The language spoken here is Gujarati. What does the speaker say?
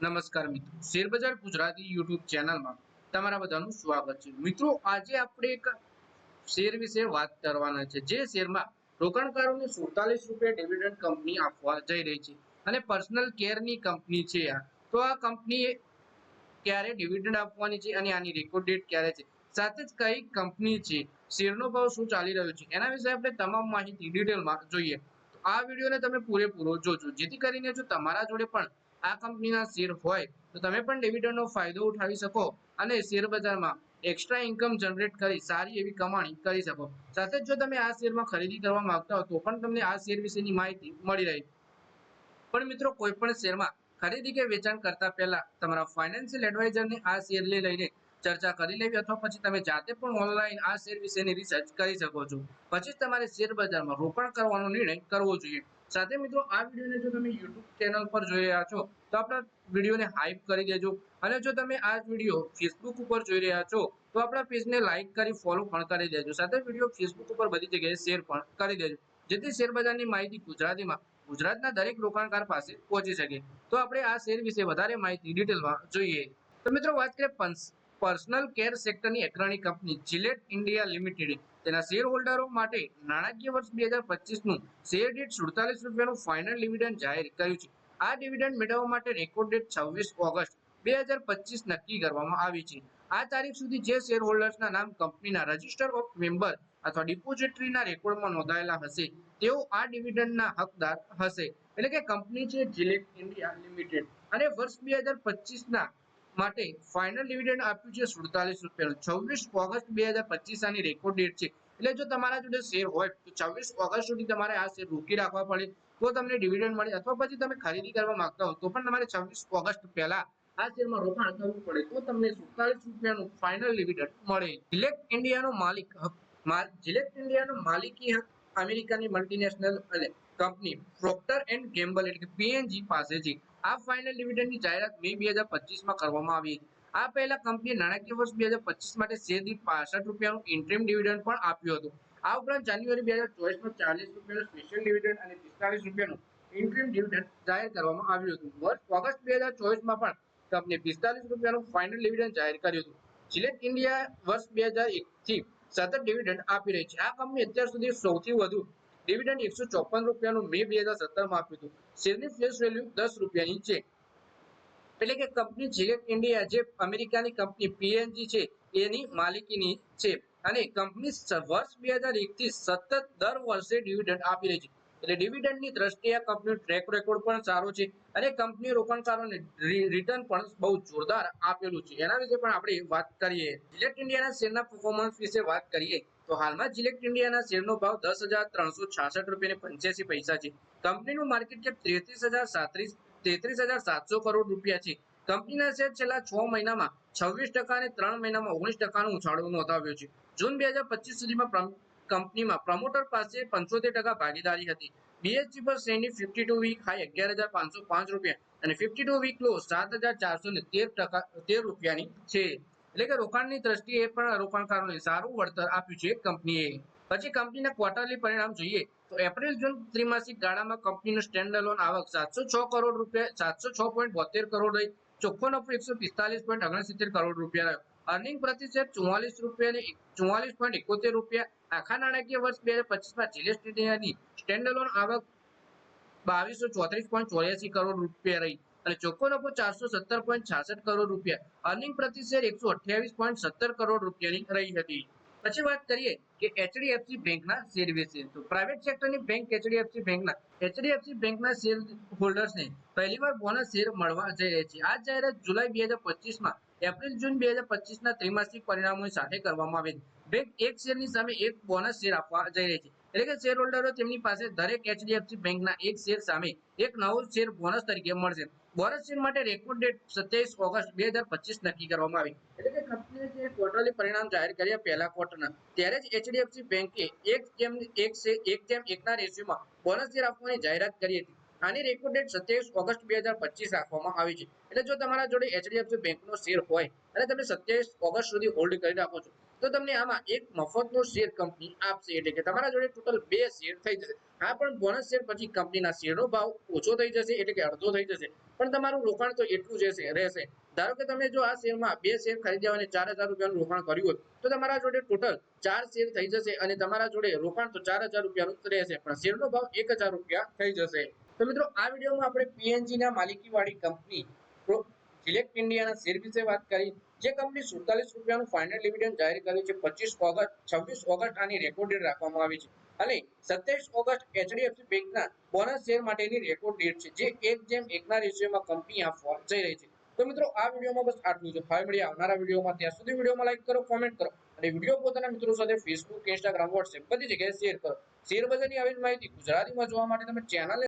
નમસ્કાર મિત્રો. શેરબજાર ગુજરાતી યુટ્યુબ ચેનલમાં તમારા બધાનું સ્વાગત છે. મિત્રો, આજે આપણે એક શેર વિશે વાત કરવાના છે. જે શેરમાં રોકાણકારોને સુડતાલીસ રૂપિયા ડિવિડન્ડ કંપની આપવા જઈ રહી છે અને પર્સનલ કેરની કંપની છે આ. તો આ કંપની ક્યારે ડિવિડન્ડ આપવાની છે અને આની રેકોર્ડ ડેટ ક્યારે છે? સાથે જ કઈ કંપની છે? શેરનો ભાવ શું ચાલી રહ્યો છે? એના વિશે આપણે તમામ માહિતી ડિટેલમાં જોઈએ. આ વિડીયોને તમે પૂરેપૂરો જોજો. જેથી કરીને જો તમારા જોડે પણ આ કંપનીના શેર હોય, તો તમે પણ ડિવિડન્ડનો ફાયદો ઉઠાવી શકો અને શેર બજારમાં એક્સ્ટ્રા ઇન્કમ જનરેટ કરી સારી એવી કમાણી કરી શકો. સાથે જો તમે આ શેરમાં ખરીદી કરવા માંગતા હો, તો પણ તમને આ શેર વિશેની માહિતી મળી રહી. પણ મિત્રો કોઈ પણ શેરમાં ખરીદી કે વેચાણ કરતા પહેલા તમારા ફાઇનાન્શિયલ એડવાઇઝરને આ શેરને લઈને ચર્ચા કરી લેવી અથવા પછી તમે જાતે પણ ઓનલાઈન આ શેર વિશેની રિસર્ચ કરી શકો છો. પછી તમારે શેર બજારમાં રોકાણ કરવાનો નિર્ણય કરવો જોઈએ. સાથે મિત્રો, આ વિડીયોને જો તમે યુટ્યુબ ચેનલ પર જોઈ રહ્યા છો, તો આપણા વિડીયોને હાઈપ કરી દેજો. અને જો તમે આ વીડિયો ફેસબુક ઉપર જોઈ રહ્યા છો, તો આપણા પેજને લાઈક કરી ફોલો પણ કરી દેજો. સાથે વીડિયો ફેસબુક ઉપર બધી જગ્યાએ શેર પણ કરી દેજો. જેથી શેર બજારની માહિતી ગુજરાતીમાં, ગુજરાતના દરેક રોકાણકાર પાસે પહોંચી શકે. તો આપણે આ શેર વિશે વધારે માહિતી ડિટેલમાં જોઈએ. તો મિત્રો, વાત કરીએ પંસ- પર્સનલ કેર સેક્ટરની અગ્રણી કંપની જિલેટ ઇન્ડિયા લિમિટેડ તેના શેર માટે નાણાકીય વર્ષ બે હજાર પચીસનું શેર દીઠ સુડતાલીસ રૂપિયાનું ફાઇનલ ડિવિડન્ડ જાહેર કર્યું છે. આ ડિવિડન્ડ મેળવવા માટે રેકોર્ડ ડેટ છવ્વીસ ઓગસ્ટ બે હજાર પચીસ નક્કી કરવામાં આવી છે. આ તારીખ સુધી જે શેર હોલ્ડર્સના નામ કંપનીના રજિસ્ટર ઓફ મેમ્બર અથવા ડિપોઝિટરીના રેકોર્ડમાં નોંધાયેલા હશે, તેઓ આ ડિવિડન્ડના હકદાર હશે. એટલે કે કંપની છે જિલેટ ઇન્ડિયા લિમિટેડ. અને વર્ષ બે હજાર પચીસના માટે ફાઇનલ ડિવિડન્ડ આપ્યું છે સુડતાલીસ રૂપિયાનું. છવ્વીસ ઓગસ્ટ બે હજાર પચીસ આની રેકોર્ડ ડેટ છે. એટલે જો તમારા જોડે શેર હોય, તો છવ્વીસ ઓગસ્ટ સુધી તમારે આ શેર રોકી રાખવા પડે. તો તમને ડિવિડન્ડ મળે, અથવા પછી તમે ખરીદી કરવા માંગતા હો, તો પણ તમારે છવ્વીસ ઓગસ્ટ પહેલા આ શેરમાં રોકાણ કરવું પડે. તો તમને સુડતાલીસ રૂપિયાનું ફાઇનલ ડિવિડન્ડ મળે. ઇલેક્ટ ઇન્ડિયાનો માલિક જિલેક્ટ ઇન્ડિયાનો માલિકી હક અમેરિકાની મલ્ટીનેશનલ અને કંપની પ્રોક્ટર એન્ડ ગેમ્બલ એટલે કે પીએનજી પાસે છે. આ ફાઇનલ ડિવિડન્ડની જાહેરાત મે બે હજાર પચીસમાં કરવામાં આવી આ પહેલા કંપનીએ નાણાકીય વર્ષ બે હજાર પચીસ માટે શેર દીઠ પાસઠ રૂપિયાનું ઇન્ટ્રીમ ડિવિડન્ડ પણ આપ્યું હતું. આ ઉપરાંત જાન્યુઆરી બે હજાર ચોવીસમાં ચાલીસ રૂપિયાનું સ્પેશિયલ ડિવિડન્ડ અને પિસ્તાલીસ રૂપિયાનું ઇન્ટ્રીમ ડિવિડન્ડ જાહેર કરવામાં આવ્યું હતું. વર્ષ ઓગસ્ટ બે હજાર ચોવીસમાં પણ કંપનીએ પિસ્તાલીસ રૂપિયાનું ફાઇનલ ડિવિડન્ડ જાહેર કર્યું હતું. સિલેક્ટ ઇન્ડિયા વર્ષ બે હજાર એકથી સતત ડિવિડન્ડ આપી રહી છે. આ કંપની અત્યાર સુધી સૌથી વધુ ડિવિડન્ડ એકસો ચોપન રૂપિયાનું મે બે હજાર સત્તરમાં આપ્યું હતું. શેરની ફેસ વેલ્યુ દસ રૂપિયાની છે. એટલે કે કંપની જીએક ઇન્ડિયા જે અમેરિકાની કંપની પીએનજી છે, એની માલિકીની છે. અને કંપની વર્ષ બે હજાર એકથી સતત દર વર્ષે ડિવિડન્ડ આપી રહી છે. એટલે ડિવિડન્ડની દ્રષ્ટિએ આ કંપનીનો ટ્રેક રેકોર્ડ પણ સારો છે અને કંપની રોકાણકારોને રિટર્ન પણ બહુ જોરદાર આપેલું છે. એના વિશે પણ આપણે વાત કરીએ. જીલેટ ઇન્ડિયાના શેરના પરફોર્મન્સ વિશે વાત કરીએ. તો હાલમાં જિલેટ ઇન્ડિયાના શેરનો ભાવ દસ હજાર ત્રણસો છાસઠ રૂપિયા પંચ્યાસી પૈસા છે. કંપનીનું માર્કેટ કેપ તેત્રીસ હજાર સાત્રીસ તેત્રીસ હજાર સાતસો કરોડ રૂપિયા છે. કંપનીના શેર છેલ્લા છ મહિનામાં છવ્વીસ ટકા અને ત્રણ મહિનામાં ઓગણીસ ટકાનો ઉછાળો નોંધાવ્યો છે. જૂન બે હજાર પચીસ સુધીમાં કંપનીમાં પ્રમોટર પાસે પંચોતેર ટકા ભાગીદારી હતી. બીએચસી પર શેરની ફિફ્ટી ટુ વીક હાઈ અગિયાર હજાર પાંચસો પાંચ રૂપિયા અને ફિફ્ટી ટુ વીક લો સાત હજાર ચારસો ને તેર ટકા, તેર રૂપિયાની છે. એટલે કે રોકાણની દ્રષ્ટિએ પણ રોકાણકારોને સારું વળતર આપ્યું છે કંપનીએ. પછી કંપનીના ક્વાર્ટરલી પરિણામ જોઈએ તો એપ્રિલ જૂન ત્રિમાસિક ગાળામાં કંપનીનું સ્ટેન્ડ લોન આવક સાતસો છ કરોડ રૂપિયા, સાતસો છ પોઈન્ટ બોતેર કરોડ રહી. ચોખ્ખો નફો એકસો પિસ્તાલીસ પોઈન્ટ ઓગણસિત્તેર કરોડ રૂપિયા રહ્યો. અર્નિંગ પ્રતિશત ચુમ્માલીસ રૂપિયા ચુમ્માલીસ પોઈન્ટ એકોતેર રૂપિયા. આખા નાણાકીય વર્ષ બે હજાર પચીસમાં જીએસટીની સ્ટેન્ડ લોન આવક બાવીસો ચોત્રીસ પોઈન્ટ ચોર્યાસી કરોડ રૂપિયા રહી. અને ચોખ્ખો નફો ચારસો સત્તર પોઈન્ટ છાસઠ કરોડ રૂપિયા. અર્નિંગ પ્રતિ શેર એકસો અઠ્યાવીસ પોઈન્ટ સત્તર કરોડ રૂપિયાની રહી હતી. પછી વાત કરીએ કે એચડીએફસી બેંકના શેર વિશે. તો પ્રાઇવેટ સેક્ટરની બેંક એચડીએફસી બેંકના એચડીએફસી બેંકના શેર હોલ્ડર્સને પહેલીવાર બોનસ શેર મળવા જઈ રહી છે. આ જાહેરાત જુલાઈ બે હજાર પચીસમાં એપ્રિલ, જૂન બે હજાર પચીસના ત્રિમાસિક પરિણામો સાથે કરવામાં આવી બેંક એક શેરની સામે એક બોનસ શેર આપવા જઈ રહી છે. એટલે કે શેર હોલ્ડરો તેમની પાસે દરેક એચડીએફસી બેંકના એક શેર સામે એક નવો શેર બોનસ તરીકે મળશે. બોનસ શેર માટે રેકોર્ડ ડેટ સત્યાવીસ ઓગસ્ટ બે નક્કી કરવામાં આવી. એટલે કે કંપનીએ જે ક્વાર્ટરલી પરિણામ જાહેર કર્યા પહેલા ક્વાર્ટરના ત્યારે જ એચડીએફસી બેંકે એક જેમ એક શેર એક જેમ એકના રેશિયોમાં બોનસ શેર આપવાની જાહેરાત કરી હતી. આની રેકોર્ડ ડેટ સત્યાવીસ ઓગસ્ટ બે હજાર પચીસ રાખવામાં આવી છે. એટલે જો તમારા જોડે એચડીએફસી બેંકનો શેર હોય, અને તમે સત્યાવીસ ઓગસ્ટ સુધી હોલ્ડ કરી રાખો છો તો તમને આમાં એક મફતનો શેર કંપની આપશે. એટલે કે તમારા જોડે ટોટલ બે શેર થઈ જશે. હા, પણ બોનસ શેર પછી કંપનીના શેરનો ભાવ ઓછો થઈ જશે, એટલે કે અડધો થઈ જશે. પણ તમારું રોકાણ તો એટલું જ રહેશે. ધારો કે તમે જો આ શેરમાં બે શેર ખરીદ્યા અને ચાર હજાર રૂપિયાનું રોકાણ કર્યું હોય, તો તમારા જોડે ટોટલ ચાર શેર થઈ જશે અને તમારા જોડે રોકાણ તો ચાર હજાર રૂપિયાનું રહેશે, પણ શેરનો ભાવ એક હજાર રૂપિયા થઈ જશે. તો મિત્રો, આ વિડીયોમાં આપણે પીએનજી ના માલિકી વાળી કંપની સિલેક્ટ ઇન્ડિયાના શેર વિશે વાત કરી. જે કંપની સુડતાલીસ રૂપિયાનું ફાઇનલ ડિવિડન્ડ જાહેર કર્યું છે, પચીસ ઓગસ્ટ, છવ્વીસ ઓગસ્ટ આની રેકોર્ડ રાખવામાં આવી છે. અને સત્યાવીસ ઓગસ્ટ એચડીએફસી બેંકના બોનસ શેર માટેની રેકોર્ડ ડેટ છે, જે એક જેમ એકના રેશિયોમાં કંપની આ જઈ રહી છે. તો મિત્રો, આ વિડીયોમાં બસ આટલું છે હવે મળીએ આવનારા વિડીયોમાં ત્યાં સુધી વિડીયોમાં લાઈક કરો કોમેન્ટ કરો અને વીડિયો પોતાના મિત્રો સાથે ફેસબુક ઇન્સ્ટાગ્રામ વોટ્સએપ બધી જગ્યાએ શેર કરો. શેર બજારની આવી જ માહિતી ગુજરાતીમાં જોવા માટે તમે ચેનલ